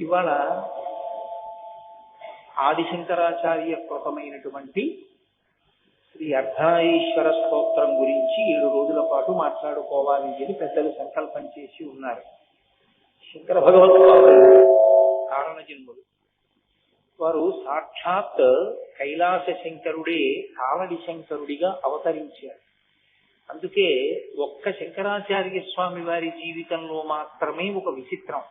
ఇవాళ ఆదిశంకరాచార్య కృతమైనటువంటి శ్రీ అర్ధనారీశ్వర స్తోత్రం గురించి ఏడు రోజుల పాటు మాట్లాడుకోవాలి అని పెద్దలు సంకల్పం చేసి ఉన్నారు. శంకర భగవత్పాదులు కారణ జన్ములు వారు సాక్షాత్ కైలాస శంకరుడే కాలడి శంకరుడిగా అవతరించారు. అందుకే ఒక్క శంకరాచార్య స్వామి వారి జీవితంలో మాత్రమే ఒక విచిత్రం.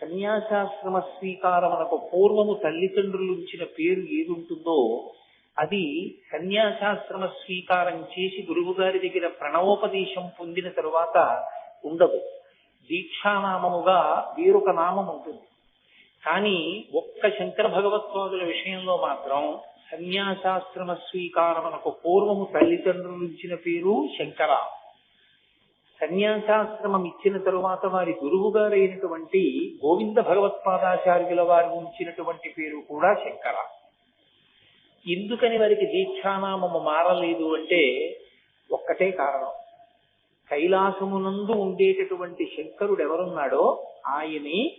సన్యాసాశ్రమ స్వీకారమునకు పూర్వము తల్లిదండ్రులు ఇచ్చిన పేరు ఏదుంటుందో అది సన్యాసాశ్రమ స్వీకారం చేసి గురువు గారి దగ్గర ప్రణవోపదేశం పొందిన తరువాత ఉండదు. దీక్షానామముగా వేరొక నామం ఉంటుంది. కానీ ఒక్క శంకర భగవత్వాదుల విషయంలో మాత్రం సన్యాసాశ్రమ స్వీకారమునకు పూర్వము తల్లిదండ్రులు ఇచ్చిన పేరు శంకర. సన్యాసాశ్రమం ఇచ్చిన తరువాత వారి గురువు గారైనటువంటి గోవింద భగవత్పాదాచార్యుల వారు ఉంచినటువంటి పేరు కూడా శంకర. ఎందుకని వారికి దీక్షానామము మారలేదు అంటే ఒక్కటే కారణం. కైలాసమునందు ఉండేటటువంటి శంకరుడు ఎవరున్నాడో ఆయని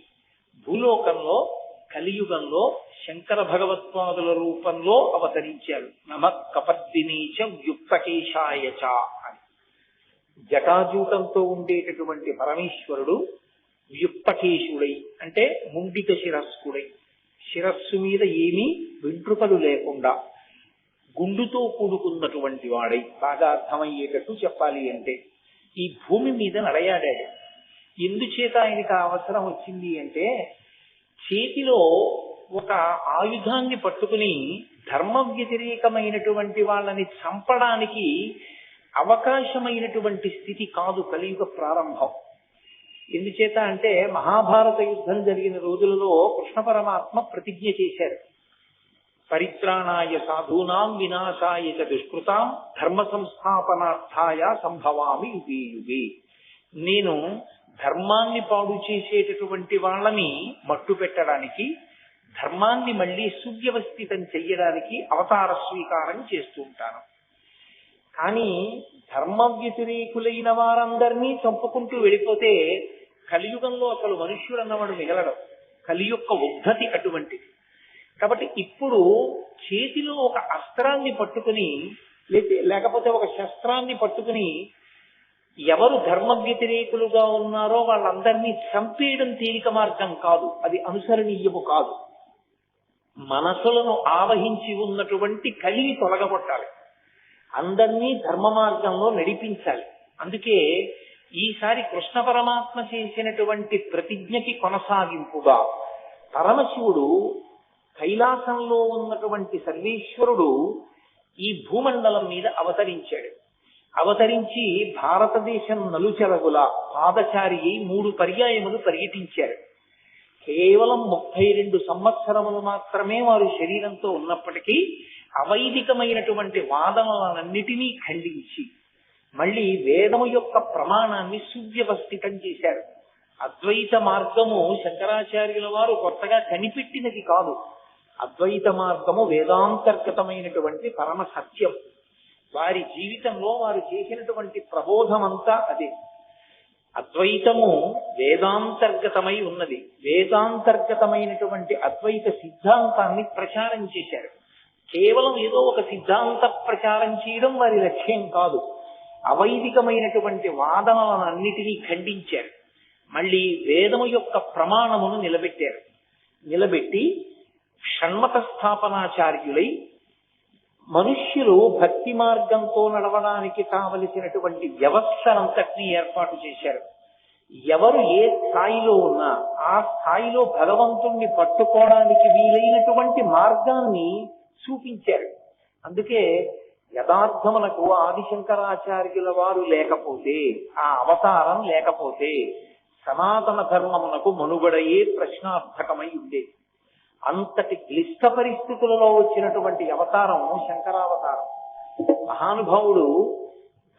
భూలోకంలో కలియుగంలో శంకర భగవత్పాదుల రూపంలో అవతరించారు నమ కపర్దినీచ యుక్తకేశాయచ అని జటాజూటంతో ఉండేటటువంటి పరమేశ్వరుడు వ్యుప్పకేశుడై అంటే ముండిత శిరస్కుడై శిరస్సు మీద ఏమీ వెంట్రుకలు లేకుండా గుండుతో కూడుకున్నటువంటి వాడై. బాగా అర్థమయ్యేటట్టు చెప్పాలి అంటే ఈ భూమి మీద నడయాడాడు. ఎందుచేత ఆయనకు ఆ అవసరం వచ్చింది అంటే చేతిలో ఒక ఆయుధాన్ని పట్టుకుని ధర్మ వ్యతిరేకమైనటువంటి వాళ్ళని చంపడానికి అవకాశమైనటువంటి స్థితి కాదు కలియుగ ప్రారంభం. ఎందుచేత అంటే మహాభారత యుద్ధం జరిగిన రోజులలో కృష్ణ పరమాత్మ ప్రతిజ్ఞ చేశారు. పరిత్రాణాయ సాధూనాం వినాశాయ చ దుష్కృతాం ధర్మ సంస్థాపనార్థాయ సంభవామి యుగే యుగే. నేను ధర్మాన్ని పాడు చేసేటటువంటి వాళ్ళని మట్టు పెట్టడానికి ధర్మాన్ని మళ్ళీ సువ్యవస్థితం చెయ్యడానికి అవతార స్వీకారం చేస్తూ ఉంటాను. కానీ ధర్మ వ్యతిరేకులైన వారందరినీ చంపుకుంటూ వెళ్ళిపోతే కలియుగంలో అసలు మనుష్యుడు అన్నవాడు మిగలడం. కలి యొక్క ఉద్ధతి అటువంటిది. కాబట్టి ఇప్పుడు చేతిలో ఒక అస్త్రాన్ని పట్టుకుని లేకపోతే ఒక శస్త్రాన్ని పట్టుకుని ఎవరు ధర్మ వ్యతిరేకులుగా ఉన్నారో వాళ్ళందరినీ చంపేయడం తేలిక మార్గం కాదు. అది అనుసరణీయము కాదు. మనసులను ఆవహించి ఉన్నటువంటి కలిని తొలగబొట్టాలి. అందరినీ ధర్మ మార్గంలో నడిపించాలి. అందుకే ఈసారి కృష్ణ పరమాత్మ చేసినటువంటి ప్రతిజ్ఞకి కొనసాగింపుగా పరమశివుడు కైలాసంలో ఉన్నటువంటి సర్వేశ్వరుడు ఈ భూమండలం మీద అవతరించాడు. అవతరించి భారతదేశం నలుచెరగుల పాదచారి మూడు పర్యాయములు పర్యటించారు. కేవలం ముప్పై రెండు సంవత్సరములు మాత్రమే వారు శరీరంతో ఉన్నప్పటికీ అవైదికమైనటువంటి వాదనలన్నిటినీ ఖండించి మళ్ళీ వేదము యొక్క ప్రమాణాన్ని సువ్యవస్థితం చేశారు. అద్వైత మార్గము శంకరాచార్యుల వారు కొత్తగా కనిపెట్టినది కాదు. అద్వైత మార్గము వేదాంతర్గతమైనటువంటి పరమ సత్యం. వారి జీవితంలో వారు చేసినటువంటి ప్రబోధమంతా అదే. అద్వైతము వేదాంతర్గతమై ఉన్నది. వేదాంతర్గతమైనటువంటి అద్వైత సిద్ధాంతాన్ని ప్రచారం చేశారు. కేవలం ఏదో ఒక సిద్ధాంత ప్రచారం చేయడం వారి లక్ష్యం కాదు. అవైదికమైనటువంటి వాదనలన్నిటినీ ఖండించారు. మళ్ళీ వేదము యొక్క ప్రమాణమును నిలబెట్టారు. నిలబెట్టి షణ్మత స్థాపనాచార్యులై మనుష్యులు భక్తి మార్గంతో నడవడానికి కావలసినటువంటి వ్యవస్థనంతటినీ ఏర్పాటు చేశారు. ఎవరు ఏ స్థాయిలో ఉన్నా ఆ స్థాయిలో భగవంతుణ్ణి పట్టుకోవడానికి వీలైనటువంటి మార్గాన్ని చూపించారు. అందుకే యథార్థమునకు ఆదిశంకరాచార్యుల వారు లేకపోతే ఆ అవతారం లేకపోతే సనాతన ధర్మమునకు మనుగడయే ప్రశ్నార్థకమై ఉండేది. అంతటి క్లిష్ట పరిస్థితులలో వచ్చినటువంటి అవతారం శంకరావతారం. మహానుభావుడు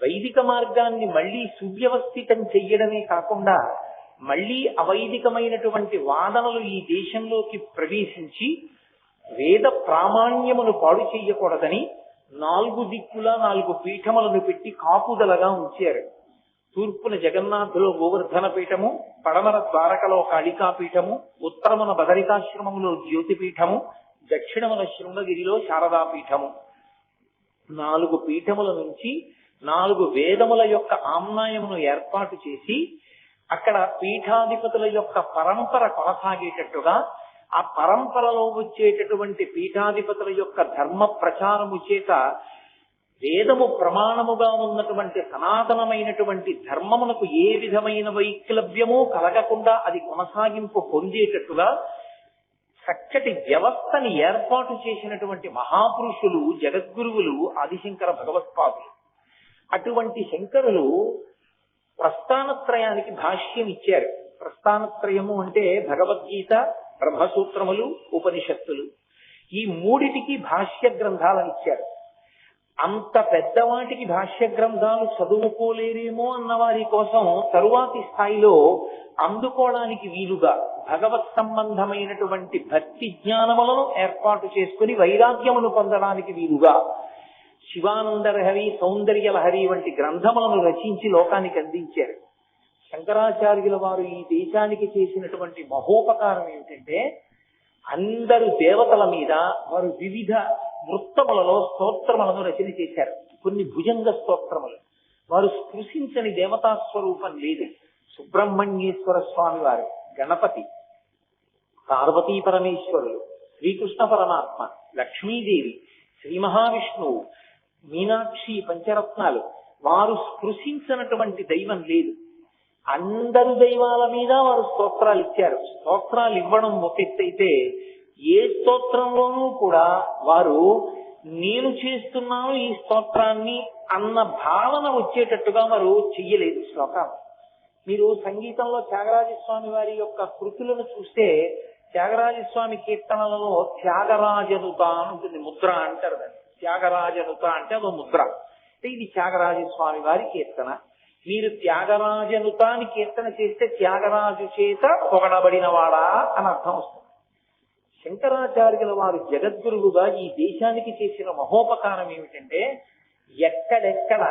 వైదిక మార్గాన్ని మళ్ళీ సువ్యవస్థితం చెయ్యడమే కాకుండా మళ్ళీ అవైదికమైనటువంటి వాదనలు ఈ దేశంలోకి ప్రవేశించి వేద ప్రామాణ్యమును పాడు చేయకూడదని నాలుగు దిక్కుల నాలుగు పీఠములను పెట్టి కాపుదలగా ఉంచారు. తూర్పున జగన్నాథులో గోవర్ధన పీఠము పడమర ద్వారకలో కాళికా పీఠము ఉత్తరమున బదరికాశ్రమములో జ్యోతి పీఠము దక్షిణమున శృంగగిరిలో శారదా పీఠము నాలుగు పీఠముల నుంచి నాలుగు వేదముల యొక్క ఆమ్నాయమును ఏర్పాటు చేసి అక్కడ పీఠాధిపతుల యొక్క పరంపర కొనసాగేటట్టుగా ఆ పరంపరలో వచ్చేటటువంటి పీఠాధిపతుల యొక్క ధర్మ ప్రచారము చేత వేదము ప్రమాణముగా ఉన్నటువంటి సనాతనమైనటువంటి ధర్మమునకు ఏ విధమైన వైక్లభ్యము కలగకుండా అది కొనసాగింపు పొందేటట్టుగా చక్కటి వ్యవస్థని ఏర్పాటు చేసినటువంటి మహాపురుషులు జగద్గురువులు ఆదిశంకర భగవత్పాదులు. అటువంటి శంకరులు ప్రస్థానత్రయానికి భాష్యం ఇచ్చారు. ప్రస్థానత్రయము అంటే భగవద్గీత బ్రహ్మసూత్రములు ఉపనిషత్తులు. ఈ మూడిటికి భాష్య గ్రంథాలను ఇచ్చారు అంత పెద్దవాటికి భాష్య గ్రంథాలు చదువుకోలేరేమో అన్న వారి కోసం తరువాతి స్థాయిలో అందుకోవడానికి వీలుగా భగవత్ సంబంధమైనటువంటి భక్తి జ్ఞానములను ఏర్పాటు చేసుకుని వైరాగ్యమును పొందడానికి వీలుగా శివానంద సౌందర్యలహరి సౌందర్య లహరి వంటి గ్రంథములను రచించి లోకానికి అందించారు. శంకరాచార్యుల వారు ఈ దేశానికి చేసినటువంటి మహోపకారం ఏమిటంటే అందరు దేవతల మీద వారు వివిధ వృత్తములలో స్తోత్రములను రచన చేశారు. కొన్ని భుజంగ స్తోత్రములు. వారు స్పృశించని దేవతా స్వరూపం లేదు. సుబ్రహ్మణ్యేశ్వర స్వామి వారు గణపతి పార్వతీ పరమేశ్వరులు శ్రీకృష్ణ పరమాత్మ లక్ష్మీదేవి శ్రీ మహావిష్ణువు మీనాక్షి పంచరత్నాలు. వారు స్పృశించినటువంటి దైవం లేదు. అందరు దైవాల మీద వారు స్తోత్రాలు ఇచ్చారు. స్తోత్రాలు ఇవ్వడం ఒక ఏ స్తోత్రంలోనూ కూడా వారు నేను చేస్తున్నాను ఈ స్తోత్రాన్ని అన్న భావన వచ్చేటట్టుగా వారు చెయ్యలేదు శ్లోకాలు మీరు సంగీతంలో త్యాగరాజస్వామి వారి యొక్క కృతులను చూస్తే త్యాగరాజస్వామి కీర్తనలలో త్యాగరాజనుత అని ఉంటుంది ముద్ర అంటారు దాన్ని. త్యాగరాజనుత అంటే అదో ముద్ర. ఇది త్యాగరాజస్వామి వారి కీర్తన. మీరు త్యాగరాజనుతాన్ని కీర్తన చేస్తే త్యాగరాజు చేత పొగడబడినవాడా అని అర్థం వస్తుంది. శంకరాచార్యుల వారు జగద్గురువుగా ఈ దేశానికి చేసిన మహోపకారం ఏమిటంటే ఎక్కడెక్కడ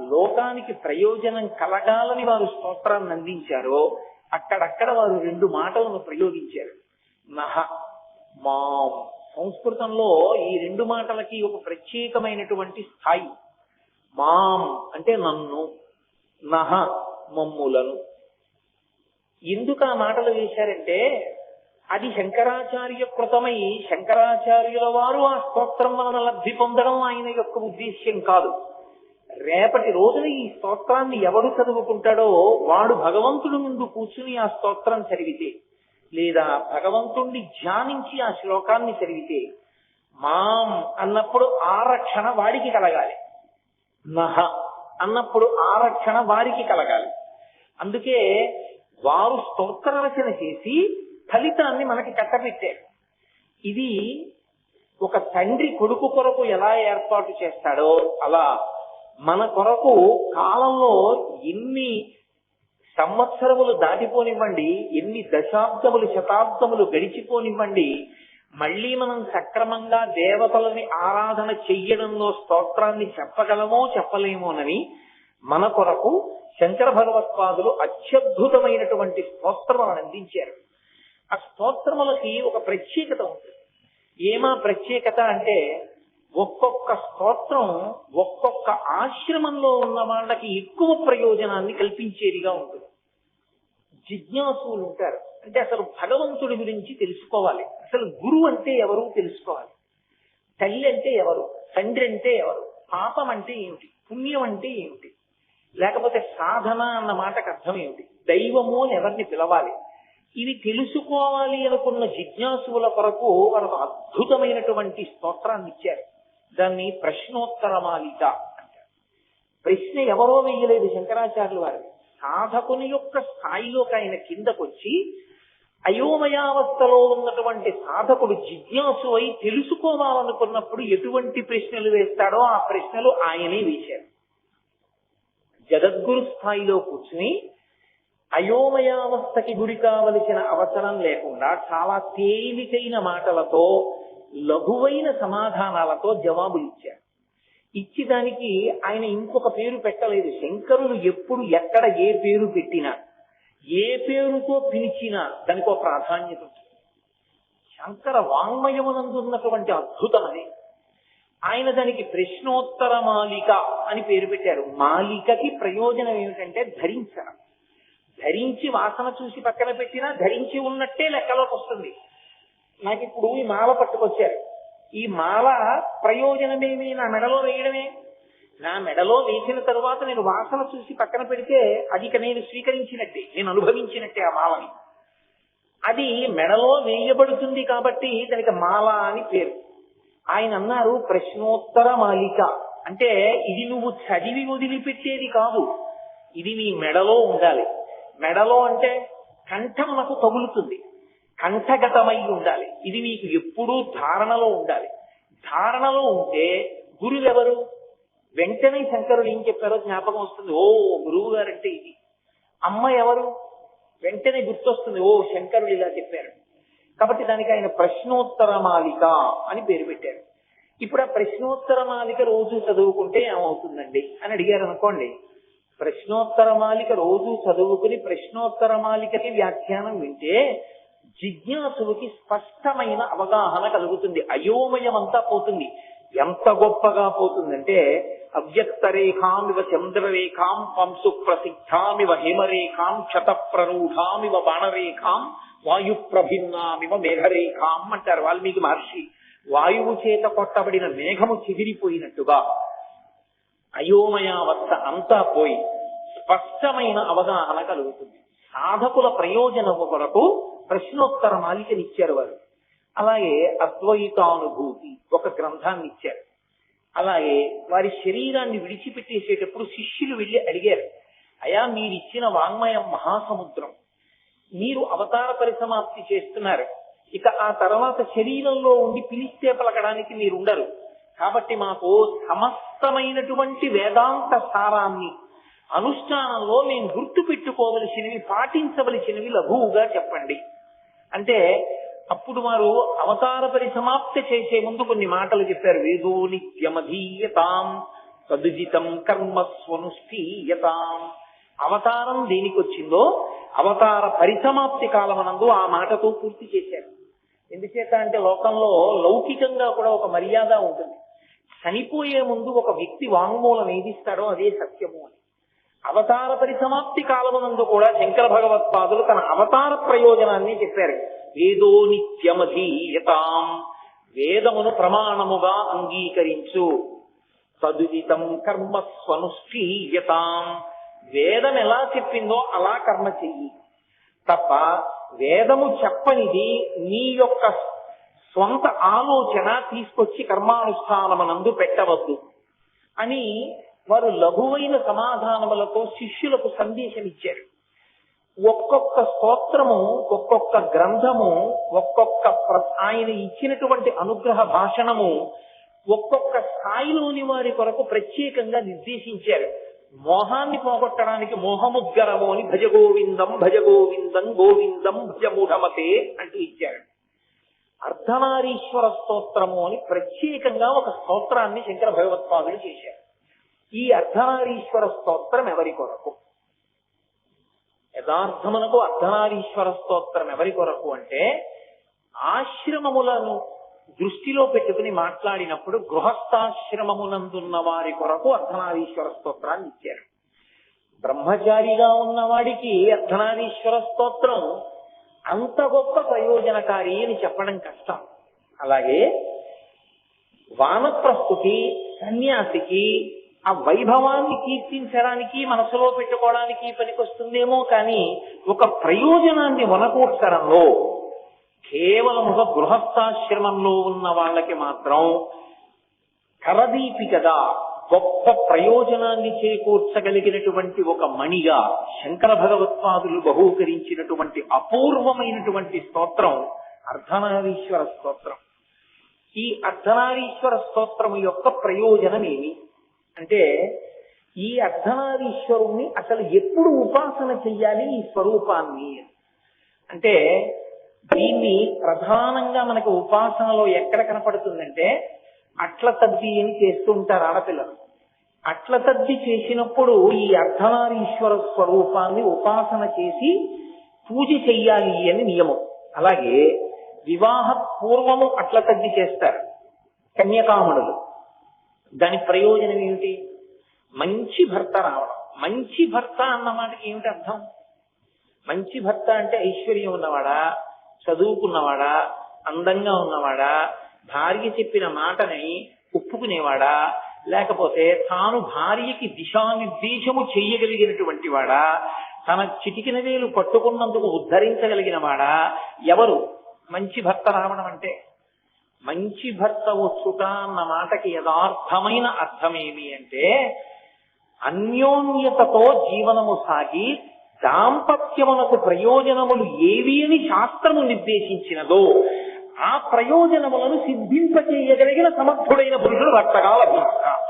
లోకానికి ప్రయోజనం కలగాలని వారు స్తోత్రాన్ని అందించారో అక్కడక్కడ వారు రెండు మాటలను ప్రయోగించారు. నహ మాం. సంస్కృతంలో ఈ రెండు మాటలకి ఒక ప్రత్యేకమైనటువంటి స్థాయి. మాం అంటే నన్ను. నహ మమ్ములను. ఎందుకు ఆ మాటలు వేశారంటే అది శంకరాచార్య కృతమై శంకరాచార్యుల వారు ఆ స్తోత్రం వలన లబ్ధి పొందడం ఆయన యొక్క ఉద్దేశ్యం కాదు. రేపటి రోజున ఈ స్తోత్రాన్ని ఎవడు చదువుకుంటాడో వాడు భగవంతుడి ముందు కూర్చుని ఆ స్తోత్రం చదివితే లేదా భగవంతుణ్ణి ధ్యానించి ఆ శ్లోకాన్ని చదివితే మాం అన్నప్పుడు ఆరక్షణ వాడికి కలగాలి. నహ అన్నప్పుడు ఆరక్షణ వారికి కలగాలి. అందుకే వారు స్తోత్రార్చన చేసి ఫలితాన్ని మనకి కట్టబెట్టారు. ఇది ఒక తండ్రి కొడుకు కొరకు ఎలా ఏర్పాటు చేస్తాడో అలా మన కొరకు కాలంలో ఎన్ని సంవత్సరములు దాటిపోనివ్వండి ఎన్ని దశాబ్దములు శతాబ్దములు గడిచిపోనివ్వండి మళ్ళీ మనం సక్రమంగా దేవతలని ఆరాధన చెయ్యడంలో స్తోత్రాన్ని చెప్పగలమో చెప్పలేమోనని మన కొరకు శంకర భగవత్పాదులు అత్యద్భుతమైనటువంటి స్తోత్రములను అందించారు. ఆ స్తోత్రములకి ఒక ప్రత్యేకత ఉంటుంది ఏమా ప్రత్యేకత అంటే ఒక్కొక్క స్తోత్రం ఒక్కొక్క ఆశ్రమంలో ఉన్న వాళ్ళకి ఎక్కువ ప్రయోజనాన్ని కల్పించేదిగా ఉంటుంది. జిజ్ఞాసులు ఉంటారు. అంటే అసలు భగవంతుడి గురించి తెలుసుకోవాలి. అసలు గురువు అంటే ఎవరు తెలుసుకోవాలి? తల్లి అంటే ఎవరు? తండ్రి అంటే ఎవరు? పాపం అంటే ఏమిటి? పుణ్యం అంటే ఏమిటి? లేకపోతే సాధన అన్న మాటకు అర్థం ఏమిటి? దైవము అని ఎవరిని పిలవాలి? ఇవి తెలుసుకోవాలి అనుకున్న జిజ్ఞాసుల కొరకు మనకు అద్భుతమైనటువంటి స్తోత్రాన్ని ఇచ్చారు. దాన్ని ప్రశ్నోత్తరమాలిక అంటారు. ప్రశ్న ఎవరో వేయలేదు శంకరాచార్యులు వారు. సాధకుని యొక్క స్థాయిలోకి ఆయన కిందకొచ్చి అయోమయావస్థలో ఉన్నటువంటి సాధకుడు జిజ్ఞాసు అయి తెలుసుకోవాలనుకున్నప్పుడు ఎటువంటి ప్రశ్నలు వేస్తాడో ఆ ప్రశ్నలు ఆయనే వేశారు జగద్గురు స్థాయిలో కూర్చుని అయోమయావస్థకి గురి కావలసిన అవసరం లేకుండా చాలా తేలికైన మాటలతో లఘువైన సమాధానాలతో జవాబులు ఇచ్చారు ఇచ్చి దానికి ఆయన ఇంకొక పేరు పెట్టలేదు. శంకరులు ఎప్పుడు ఎక్కడ ఏ పేరు పెట్టినా ఏ పేరుతో పిలిచినా దానికి ఒక ప్రాధాన్యత ఉంటుంది. శంకర వాంగ్మయమునందున్నటువంటి అద్భుతం అది. ఆయన దానికి ప్రశ్నోత్తర మాలిక అని పేరు పెట్టారు. మాలికకి ప్రయోజనం ఏమిటంటే ధరించడం. ధరించి వాసన చూసి పక్కన పెట్టినా ధరించి ఉన్నట్టే లెక్కలోకి వస్తుంది. నాకు ఇప్పుడు ఈ మాల పట్టుకొచ్చారు. ఈ మాల ప్రయోజనమేమి? నా మెడలో వేయడమే. నా మెడలో వేసిన తరువాత నేను వాసన చూసి పక్కన పెడితే అది ఇక నేను స్వీకరించినట్టే నేను అనుభవించినట్టే ఆ మాలని అది మెడలో వేయబడుతుంది కాబట్టి దానికి మాల అని పేరు. ఆయన అన్నారు ప్రశ్నోత్తర మాలిక. అంటే ఇది నువ్వు చదివి వదిలిపెట్టేది కాదు ఇది నీ మెడలో ఉండాలి. మెడలో అంటే కంఠం నాకు తగులుతుంది కంఠగతమై ఉండాలి. ఇది నీకు ఎప్పుడూ ధారణలో ఉండాలి. ధారణలో ఉంటే గురువెవరు? వెంటనే శంకరుడు ఏం చెప్పారో జ్ఞాపకం వస్తుంది. ఓ గురువు గారంటే ఇది. అమ్మ ఎవరు? వెంటనే గుర్తొస్తుంది. ఓ శంకరుడు ఇలా చెప్పారు. కాబట్టి దానికి ఆయన ప్రశ్నోత్తరమాలిక అని పేరు పెట్టారు. ఇప్పుడు ఆ ప్రశ్నోత్తరమాలిక రోజు చదువుకుంటే ఏమవుతుందండి అని అడిగారు అనుకోండి. ప్రశ్నోత్తరమాలిక రోజు చదువుకుని ప్రశ్నోత్తరమాలికకి వ్యాఖ్యానం వింటే జిజ్ఞాసులకి స్పష్టమైన అవగాహన కలుగుతుంది. అయోమయం అంతా పోతుంది. ఎంత గొప్పగా పోతుందంటే అవ్యక్త రేఖామివ చంద్రరేఖాం పంసు ప్రసిద్ధామివ హిమరేఖాం క్షత ప్రరూఢామివ బాణరేఖాం వాయు ప్రభిన్నామివ మేఘరేఖాం అంటారు వాల్మీకి మహర్షి. వాయువు చేత కొట్టబడిన మేఘము చెదిరిపోయినట్టుగా అయోమయావస్థ అంతా పోయి స్పష్టమైన అవగాహన కలుగుతుంది. సాధకుల ప్రయోజనము కొరకు ప్రశ్నోత్తర మాలికనిచ్చారు వారు. అలాగే అద్వైతానుభూతి ఒక గ్రంథాన్ని ఇచ్చారు. అలాగే వారి శరీరాన్ని విడిచిపెట్టేసేటప్పుడు శిష్యులు వెళ్ళి అడిగారు అయా మీరిచ్చిన వాంగ్మయం మహాసముద్రం మీరు అవతార పరిసమాప్తి చేస్తున్నారు. ఇక ఆ తర్వాత శరీరంలో ఉండి పిలిస్తే పలకడానికి మీరు ఉండరు కాబట్టి మాకు సమస్తమైనటువంటి వేదాంత సారాన్ని అనుష్ఠానంలో మేము గుర్తు పెట్టుకోవలసినవి పాటించవలసినవి లఘువుగా చెప్పండి. అంటే అప్పుడు వారు అవతార పరిసమాప్తి చేసే ముందు కొన్ని మాటలు చెప్పారు. వేదో నిత్యమధీయతాం తదుజితం కర్మస్వనుష్ఠీయతాం అవతారం దేనికి వచ్చిందో అవతార పరిసమాప్తి కాలమనందు ఆ మాటతో పూర్తి చేశారు. ఎందుచేత అంటే లోకంలో లౌకికంగా కూడా ఒక మర్యాద ఉంటుంది. చనిపోయే ముందు ఒక వ్యక్తి వాంగ్మూలం ఏదిస్తాడో అదే సత్యము అని. అవతార పరిసమాప్తి కాలమునందు కూడా శంకర భగవత్పాదులు తన అవతార ప్రయోజనాన్ని చెప్పారు. వేదో నిత్యమధీయతాం. వేదమును ప్రమాణముగా అంగీకరించు. తదుదితం కర్మ స్వనుష్ఠీయతాం. వేదం ఎలా చెప్పిందో అలా కర్మ చెయ్యి. తప్ప వేదము చెప్పనిది నీ యొక్క స్వంత ఆలోచన తీసుకొచ్చి కర్మానుష్ఠానమనందు పెట్టవద్దు. అని వారు లఘువైన సమాధానములతో శిష్యులకు సందేశం ఇచ్చారు ఒక్కొక్క స్తోత్రము ఒక్కొక్క గ్రంథము ఒక్కొక్క ఆయన ఇచ్చినటువంటి అనుగ్రహ భాషణము ఒక్కొక్క స్థాయిలోని వారి కొరకు ప్రత్యేకంగా నిర్దేశించారు. మోహాన్ని పోగొట్టడానికి మోహముద్గరము అని భజ గోవిందం భజ గోవిందం గోవిందం భజ అంటూ ఇచ్చారు. అర్ధనారీశ్వర స్తోత్రము అని ప్రత్యేకంగా ఒక స్తోత్రాన్ని శంకర భగవత్పాదులు చేశారు. ఈ అర్ధనారీశ్వర స్తోత్రం ఎవరి కొరకు? యథార్థమునకు అర్ధనారీశ్వర స్తోత్రం ఎవరి కొరకు అంటే ఆశ్రమములను దృష్టిలో పెట్టుకుని మాట్లాడినప్పుడు గృహస్థాశ్రమమునందున్న వారి కొరకు అర్ధనారీశ్వర స్తోత్రాన్ని ఇచ్చారు. బ్రహ్మచారిగా ఉన్నవాడికి అర్ధనారీశ్వర స్తోత్రం అంత గొప్ప ప్రయోజనకారి అని చెప్పడం కష్టం. అలాగే వానప్రస్థుకి సన్యాసికి ఆ వైభవాన్ని కీర్తించడానికి మనసులో పెట్టుకోవడానికి పనికొస్తుందేమో కానీ ఒక ప్రయోజనాన్ని వనకూర్చడంలో కేవలం ఒక గృహస్థాశ్రమంలో ఉన్న వాళ్ళకి మాత్రం కరదీపికగా గొప్ప ప్రయోజనాన్ని చేకూర్చగలిగినటువంటి ఒక మణిగా శంకర భగవత్పాదులు బహూకరించినటువంటి అపూర్వమైనటువంటి స్తోత్రం అర్ధనారీశ్వర స్తోత్రం. ఈ అర్ధనారీశ్వర స్తోత్రము యొక్క ప్రయోజనం ఏమి అంటే ఈ అర్ధనారీశ్వరుణ్ణి అసలు ఎప్పుడు ఉపాసన చెయ్యాలి ఈ స్వరూపాన్ని? అంటే దీన్ని ప్రధానంగా మనకు ఉపాసనలో ఎక్కడ కనపడుతుందంటే అట్ల తద్ది అని చేస్తూ ఉంటారు ఆడపిల్లలు. అట్ల తద్ది చేసినప్పుడు ఈ అర్ధనారీశ్వర స్వరూపాన్ని ఉపాసన చేసి పూజ చెయ్యాలి అని నియమం. అలాగే వివాహ పూర్వము అట్ల తద్ది చేస్తారు. కన్యకాముడులు దాని ప్రయోజనం ఏమిటి? మంచి భర్త రావడం. మంచి భర్త అన్న మాటకి ఏమిటి అర్థం? మంచి భర్త అంటే ఐశ్వర్యం ఉన్నవాడా? చదువుకున్నవాడా? అందంగా ఉన్నవాడా? భార్య చెప్పిన మాటని ఒప్పుకునేవాడా? లేకపోతే తాను భార్యకి దిశానిర్దేశము చెయ్యగలిగినటువంటి వాడా? తన చిటికిన వేలు పట్టుకున్నందుకు ఉద్ధరించగలిగిన వాడా? ఎవరు? మంచి భర్త రావడం అంటే మంచి భర్త వచ్చుట అన్న మాటకి యథార్థమైన అర్థమేమి అంటే అన్యోన్యతతో జీవనము సాగి దాంపత్యమునకు ప్రయోజనములు ఏవి అని శాస్త్రము నిర్దేశించినదో ఆ ప్రయోజనములను సిద్ధింపచేయగలిగిన సమర్థుడైన పురుషుడు భర్తగా లభిస్తారు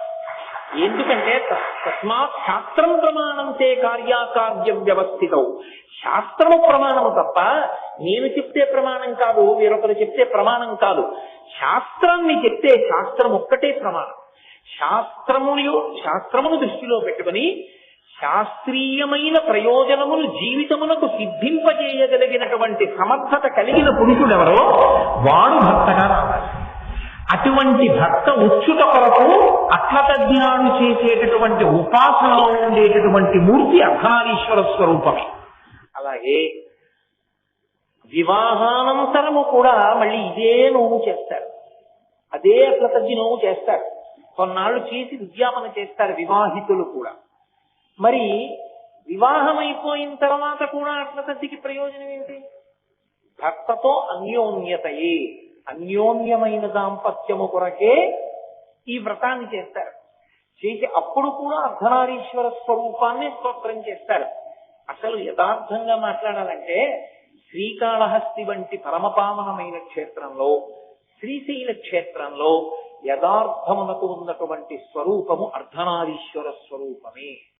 ఎందుకంటే తస్మాత్ శాస్త్రం ప్రమాణంతే కార్యాకార్య వ్యవస్థితం. శాస్త్రము ప్రమాణము తప్ప నేను చెప్తే ప్రమాణం కాదు వేరొకరు చెప్తే ప్రమాణం కాదు. శాస్త్రాన్ని చెప్తే శాస్త్రం ఒక్కటే ప్రమాణం. శాస్త్రమును శాస్త్రమును దృష్టిలో పెట్టుకుని శాస్త్రీయమైన ప్రయోజనములు జీవితమునకు సిద్ధింపజేయగలిగినటువంటి సమర్థత కలిగిన పురుషుడెవరో వాడు భర్తగా రావాలి. అటువంటి భక్త ఉచ్చుట కొరకు అట్ల చేసేటటువంటి ఉపాసనలో ఉండేటటువంటి మూర్తి అర్ధనారీశ్వర స్వరూపమే అలాగే వివాహానంతరము కూడా మళ్ళీ ఇదే నోము చేస్తారు. అదే అట్ల నోము చేస్తారు. కొన్నాళ్ళు చేసి విజ్ఞాపన చేస్తారు వివాహితులు కూడా. మరి వివాహం అయిపోయిన తర్వాత కూడా అట్ల ప్రయోజనం ఏంటి? భర్తతో అన్యోన్యతయే. అన్యోన్యమైన దాంపత్యము కొరకే ఈ వ్రతాన్ని చేస్తారు. చేసి అప్పుడు కూడా అర్ధనారీశ్వర స్వరూపాన్ని స్తోత్రం చేస్తారు. అసలు యథార్థంగా మాట్లాడాలంటే శ్రీకాళహస్తి వంటి పరమపావనమైన క్షేత్రంలో శ్రీశైల క్షేత్రంలో యథార్థమునకు ఉన్నటువంటి స్వరూపము అర్ధనారీశ్వర స్వరూపమే.